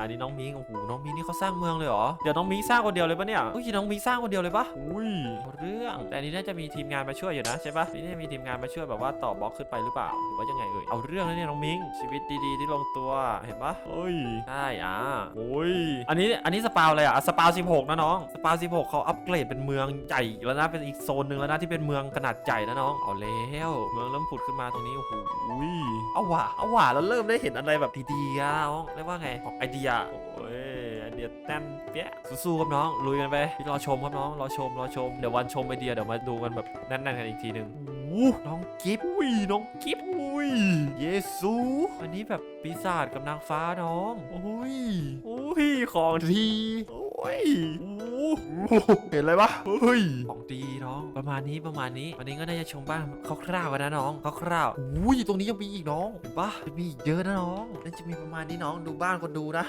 อันนี้น้องมิงโอ้โหน้องมิงนี่เขาสร้างเมืองเลยเหรอเดี๋ยวน้องมิงสร้างคนเดียวเลยปะเนี่ยอุ้ยน้องมิงสร้างคนเดียวเลยปะอุ้ยเอาเรื่องแต่อันนี้น่าจะมีทีมงานมาช่วยอยู่นะใช่ปะนี่น่าจะมีทีมงานมาช่วยแบบว่าต่อบล็อกขึ้นไปหรือเปล่าหรือว่ายังไงเอ่ยเอาเรื่องแล้วเนี่ยน้องมิงชีวิตดีๆที่ลงตัวเห็นปะเฮ้ยใช่อะโอ้ยอันนี้อันนี้สปาวอะไรอะสปาว16 นะน้องสปาว16เขาอัปเกรดเป็นเมืองใหญ่แล้วนะเป็นอีกโซนหนึ่งแล้วนะที่เป็นเมืองขนาดใหญ่นะน้องเอาแล้วเมืองเริ่มผุดขึ้นมาตรงนี้โอ้โหเอาว่ะเอาว่ะแล้วเริ่มได้เห็นอะไรแบบดีๆอะน้องเรียกว่าไงออกไอเดียโอ้ยไอเดียแต้มเปี้ยสู้ๆครับน้อง ลุยกันไปพี่รอชมครับน้อง รอชม รอชม เดี๋ยววันชมไอเดีย เดี๋ยวมาดูกันแบบแน่นๆกันอีกทีหนึ่งโอ้โหน้องกิฟต์อุ้ย น้องกิฟต์อุ้ย เยซู อันนี้แบบปีศาจกับนางฟ้าน้องโอ้ยโอ้ย ของดีโอ้ยโอ้โหเห็นอะไรปะเฮ้ย ของดีน้อง ประมาณนี้ประมาณนี้ วันนี้ก็น่าจะชมบ้านคร่าวๆกันนะน้องคร่าวๆอุ้ย ตรงนี้ยังมีอีกน้อง เห็นปะจะมีอีกเยอะนะน้องน่าจะมีประมาณนี้น้อง ดูบ้านคนดูนะ